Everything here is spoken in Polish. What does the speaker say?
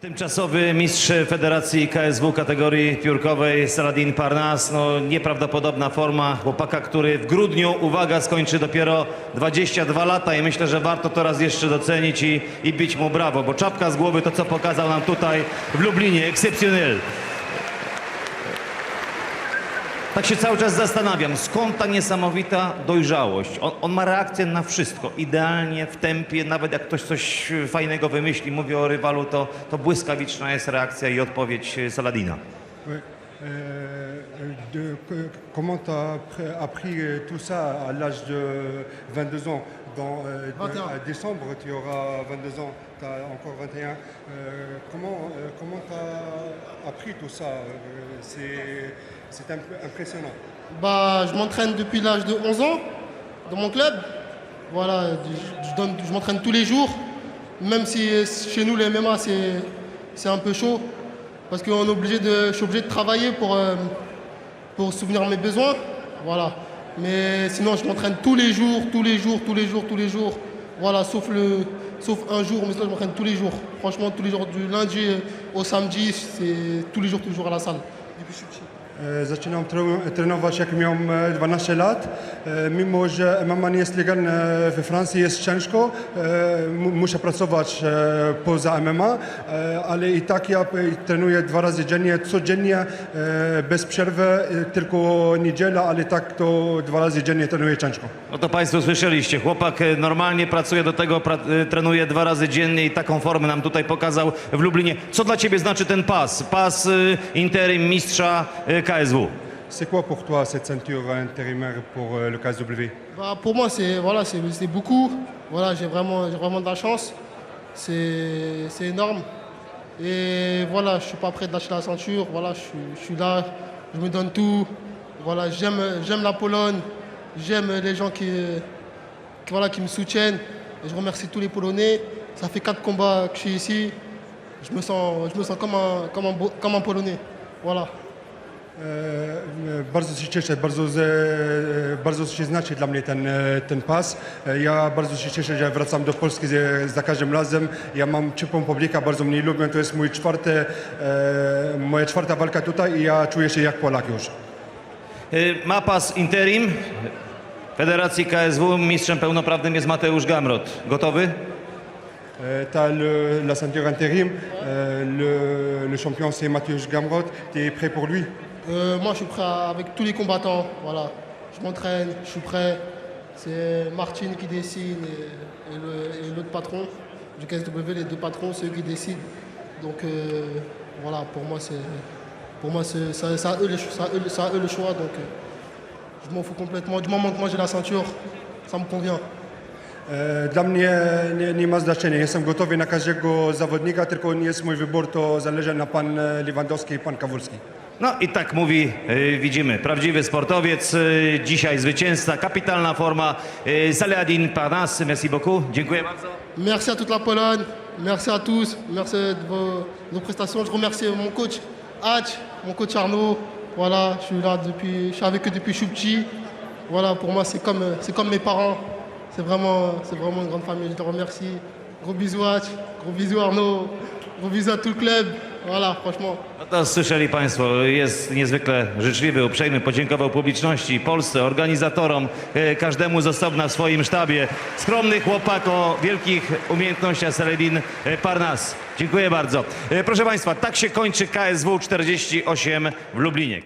Tymczasowy mistrz Federacji KSW kategorii piórkowej Saladin Parnas. No, nieprawdopodobna forma chłopaka, który w grudniu, uwaga, skończy dopiero 22 lata i myślę, że warto to raz jeszcze docenić i, i bić mu brawo, bo czapka z głowy to, co pokazał nam tutaj w Lublinie, ekscepcjonel. Tak się cały czas zastanawiam, skąd ta niesamowita dojrzałość. On, on ma reakcję na wszystko, idealnie, w tempie, nawet jak ktoś coś fajnego wymyśli, mówi o rywalu, to, to błyskawiczna jest reakcja i odpowiedź Saladina. Ouais. Euh, que- comment tu appris euh, tout ça à l'âge de 22 ans Dans, euh, 21. À décembre, tu auras 22 ans, tu as encore 21. Euh, comment euh, comment tu as appris tout ça Euh, C'est impressionnant. Bah, je m'entraîne depuis l'âge de 11 ans dans mon club. Voilà, je, je m'entraîne tous les jours. Même si chez nous, les MMA, c'est un peu chaud. Parce que on est obligé de, je suis obligé de travailler pour, pour souvenir mes besoins. Voilà. Mais sinon, je m'entraîne tous les jours, tous les jours, tous les jours, tous les jours. Voilà, sauf, le, sauf un jour, mais sinon, je m'entraîne tous les jours. Franchement, tous les jours, du lundi au samedi, c'est tous les jours, tous les jours à la salle. E, Zaczynam tre- trenować jak miałem e, 12 lat. E, Mimo, że MMA nie jest legalne we Francji, jest ciężko. e, mu- Muszę pracować e, poza MMA, e, ale i tak ja e, trenuję dwa razy dziennie, codziennie, e, bez przerwy, e, tylko niedziela, ale tak to dwa razy dziennie trenuję ciężko. No to Państwo słyszeliście, chłopak e, normalnie pracuje do tego, pra- e, trenuje dwa razy dziennie i taką formę nam tutaj pokazał w Lublinie. Co dla Ciebie znaczy ten pas? Pas e, interim mistrza e, KSW. C'est quoi pour toi cette ceinture intérimaire pour euh, le KSW Bah, pour moi, c'est voilà, beaucoup. Voilà, j'ai vraiment, j'ai vraiment de la chance. C'est c'est énorme. Et voilà, je suis pas prêt de lâcher la ceinture. Voilà, je suis, je suis là, je me donne tout. Voilà, j'aime, j'aime la Pologne. J'aime les gens qui, qui, voilà, qui me soutiennent. Et je remercie tous les Polonais. Ça fait quatre combats que je suis ici. Je me sens, je me sens comme un, comme un, comme un Polonais. Voilà. E, Bardzo się cieszę, bardzo, ze, bardzo się znaczy dla mnie ten, e, ten pas. E, Ja bardzo się cieszę, że wracam do Polski za- każdym razem. Ja mam ciepłą publikę, bardzo mnie lubią. To jest mój czwarty, e, moja czwarta walka tutaj i ja czuję się jak Polak już. E, Ma pas interim Federacji KSW. Mistrzem pełnoprawnym jest Mateusz Gamrot. Gotowy? tu as le, la ceinture intérim. E, le, le champion c'est Mathieu Gamrot. Tu es prêt pour lui Euh, moi, je suis prêt avec tous les combattants. Voilà. Je m'entraîne, je suis prêt. C'est Martine qui décide et, l'autre patron du KSW, les deux patrons, c'est eux qui décident. Donc euh, voilà, pour moi, c'est pour moi, c'est à, eux à eux à eux le choix. Donc euh, je m'en fous complètement. Du moment que moi j'ai la ceinture, ça me convient. E, Dla mnie nie, nie ma znaczenia. Jestem gotowy na każdego zawodnika, tylko nie jest mój wybór, to zależy na pan e, Lewandowski i pan Kawulski. No i tak mówi, e, widzimy, prawdziwy sportowiec, dzisiaj zwycięzca, kapitalna forma. E, Saladin Parnas, merci beaucoup. Dziękuję bardzo. Merci à toute la Pologne, merci à tous, merci de vos, de vos prestations. Je remercie mon coach Hatch, mon coach Arnaud. Voilà, je suis là depuis, je suis avec eux depuis que je suis petit. Voilà, pour moi, c'est comme, c'est comme mes parents. C'est vraiment, c'est vraiment une grande famille. Je te remercie. Gros bisous Hatch, gros bisous Arnaud, gros bisous à tout le club. Voilà, franchement. No to słyszeli Państwo, jest niezwykle życzliwy, uprzejmy, podziękował publiczności, Polsce, organizatorom, e, każdemu z osobna w swoim sztabie. Skromny chłopak o wielkich umiejętnościach Saladin e, Parnas. Dziękuję bardzo. E, Proszę Państwa, tak się kończy KSW 48 w Lublinie.